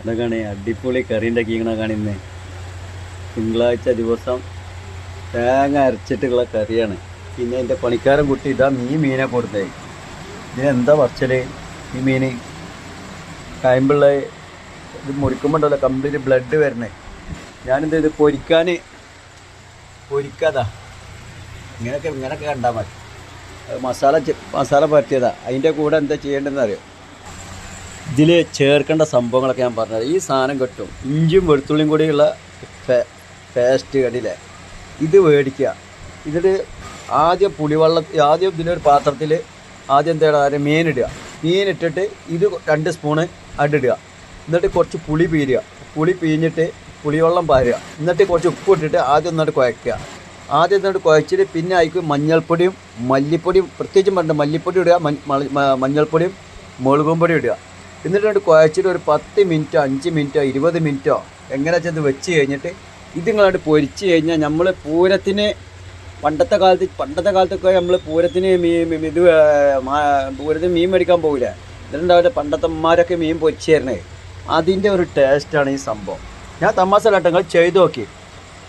അതൊക്കെയാണ് അടിപൊളി കറി ഉണ്ടാക്കിക്കണ കാണിന്ന് തിങ്കളാഴ്ച ദിവസം തേങ്ങ അരച്ചിട്ടുള്ള കറിയാണ്. പിന്നെ എന്റെ പണിക്കാരൻ കുട്ടി ഇതാ മീൻ മീനെ കൊടുത്തേ. ഇതിനെന്താ പറച്ചൽ ഈ മീൻ കായമ്പുള്ള ഇത് മുറിക്കുമ്പോണ്ടല്ലോ കംപ്ലീറ്റ് ബ്ലഡ് വരണേ ഞാനെന്ത് ഇത് പൊരിക്കാൻ പൊരിക്കാതാ. ഇങ്ങനെയൊക്കെ ഇങ്ങനെയൊക്കെ കണ്ടാൽ മതി. മസാല മസാല പറ്റിയതാ അതിന്റെ കൂടെ എന്താ ചെയ്യേണ്ടതെന്ന് അറിയോ ഇതിൽ ചേർക്കേണ്ട സംഭവങ്ങളൊക്കെ ഞാൻ പറഞ്ഞത് ഈ സാധനം കിട്ടും. ഇഞ്ചും വെളുത്തുള്ളിയും കൂടിയുള്ള പേസ്റ്റ് കണ്ടില്ലേ ഇത് മേടിക്കുക. ഇതിൽ ആദ്യം പുളിവെള്ളം ആദ്യം ഇതിലൊരു പാത്രത്തിൽ ആദ്യം എന്താ പറയുക മീനിടുക മീനിട്ടിട്ട് ഇത് രണ്ട് സ്പൂണ് അടിടുക എന്നിട്ട് കുറച്ച് പുളി പീരുക. പുളി പീഞ്ഞിട്ട് പുളിവെള്ളം പാരുക. എന്നിട്ട് കുറച്ച് ഉപ്പ് ഇട്ടിട്ട് ആദ്യം ഒന്നിട്ട് കുഴക്കുക ആദ്യം എന്നിട്ട് കുഴച്ചിട്ട് പിന്നെ അതിക്ക് മഞ്ഞൾപ്പൊടിയും മല്ലിപ്പൊടിയും പ്രത്യേകിച്ചും പറഞ്ഞിട്ട് മല്ലിപ്പൊടി ഇടുക മഞ്ഞൾപ്പൊടിയും മുളകും പൊടി ഇടുക. എന്നിട്ട് കുഴച്ചിട്ട് ഒരു പത്ത് മിനിറ്റോ അഞ്ച് മിനിറ്റോ ഇരുപത് മിനിറ്റോ എങ്ങനെ ചെന്ന് വെച്ച് കഴിഞ്ഞിട്ട് ഇത് നിങ്ങളായിട്ട് പൊരിച്ച് കഴിഞ്ഞാൽ നമ്മൾ പൂരത്തിന് പണ്ടത്തെ കാലത്ത് പണ്ടത്തെ കാലത്തൊക്കെ നമ്മൾ പൂരത്തിന് മീൻ ഇത് പൂരത്തിന് മീൻ മേടിക്കാൻ പോകില്ല എന്നിട്ടുണ്ടാവില്ല പണ്ടത്തന്മാരൊക്കെ മീൻ പൊരിച്ച് തരണേ അതിന്റെ ഒരു ടേസ്റ്റാണ് ഈ സംഭവം. ഞാൻ തമാസലാട്ടങ്ങൾ ചെയ്ത് നോക്കി.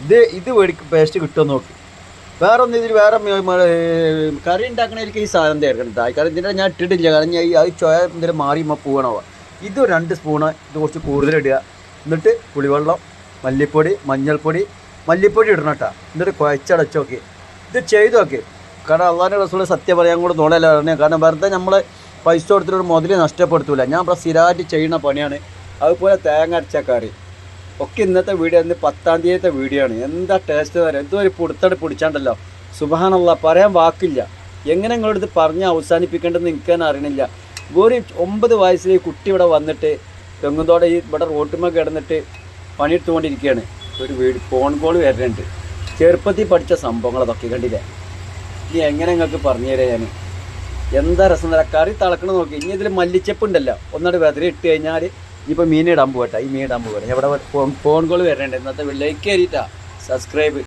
ഇത് ഇത് പേസ്റ്റ് കിട്ടുമെന്ന് നോക്കി. വേറെ ഒന്നും ഇതിൽ വേറെ കറി ഉണ്ടാക്കണേലേക്ക് ഈ സാധനം തേർക്കണം തായ്ക്കറി ഇതിന്റെ ഞാൻ ഇട്ടിട്ടില്ല. കാരണം ഞാൻ ഈ ചോയ എന്തെങ്കിലും മാറി പോകണോ ഇത് രണ്ട് സ്പൂണ് ഇത് കുറച്ച് കൂടുതൽ ഇടുക. എന്നിട്ട് പുളിവെള്ളം മല്ലിപ്പൊടി മഞ്ഞൾപ്പൊടി മല്ലിപ്പൊടി ഇടണം കേട്ടോ. എന്നിട്ട് കുഴച്ചടച്ച് നോക്കി. ഇത് ചെയ്ത് നോക്കി. കാരണം അള്ളാഹിന്റെ റസൂൾ സത്യം പറയാൻ കൂടെ പറഞ്ഞത് കാരണം വെറുതെ നമ്മൾ പൈസ കൊടുത്തിട്ട് മുതലേ നഷ്ടപ്പെടുത്തൂല. ഞാൻ ഇവിടെ സ്ഥിരമായിട്ട് ചെയ്യുന്ന പണിയാണ്. അതുപോലെ തേങ്ങ അരച്ച കറി. ഒക്കെ ഇന്നത്തെ വീഡിയോ ഇന്ന് പത്താം തീയതിയത്തെ വീഡിയോ ആണ്. എന്താ ടേസ്റ്റ് വരെ എന്തോ ഒരു പുടുത്തട് പിടിച്ചാണ്ടല്ലോ. സുബാനുള്ള പറയാൻ വാക്കില്ല. എങ്ങനെ നിങ്ങളടുത്ത് പറഞ്ഞ് അവസാനിപ്പിക്കേണ്ടതെന്ന് എനിക്ക് തന്നെ അറിയണില്ല. ഒരു ഒമ്പത് വയസ്സിൽ ഈ കുട്ടി ഇവിടെ വന്നിട്ട് തെങ്ങുന്തോടെ ഈ ഇവിടെ റോട്ടുമ്മ കിടന്നിട്ട് പണിയെടുത്തുകൊണ്ടിരിക്കുകയാണ്. ഒരു വീട് ഫോൺ കോൾ വരുന്നുണ്ട്. ചെറുപ്പത്തിൽ പഠിച്ച സംഭവങ്ങൾ അതൊക്കെ കണ്ടില്ലേ? ഇനി എങ്ങനെ നിങ്ങൾക്ക് പറഞ്ഞു തരാം ഞാൻ എന്താ രസം? തരാം കറി തളക്കണം നോക്കി. ഇനി ഇതിൽ മല്ലിച്ചപ്പ് ഉണ്ടല്ലോ. ഒന്നാട് വെതറി ഇട്ട് കഴിഞ്ഞാൽ ഇനിയിപ്പോൾ മീനിടാൻ പോകട്ടെ ഈ മീൻ ഇടാൻ പോകട്ടെ എവിടെ ഫോൺ കോൾ വരണ്ടേ ഇന്നത്തെ ലൈക്ക് കയറിയിട്ടാ. സബ്സ്ക്രൈബ്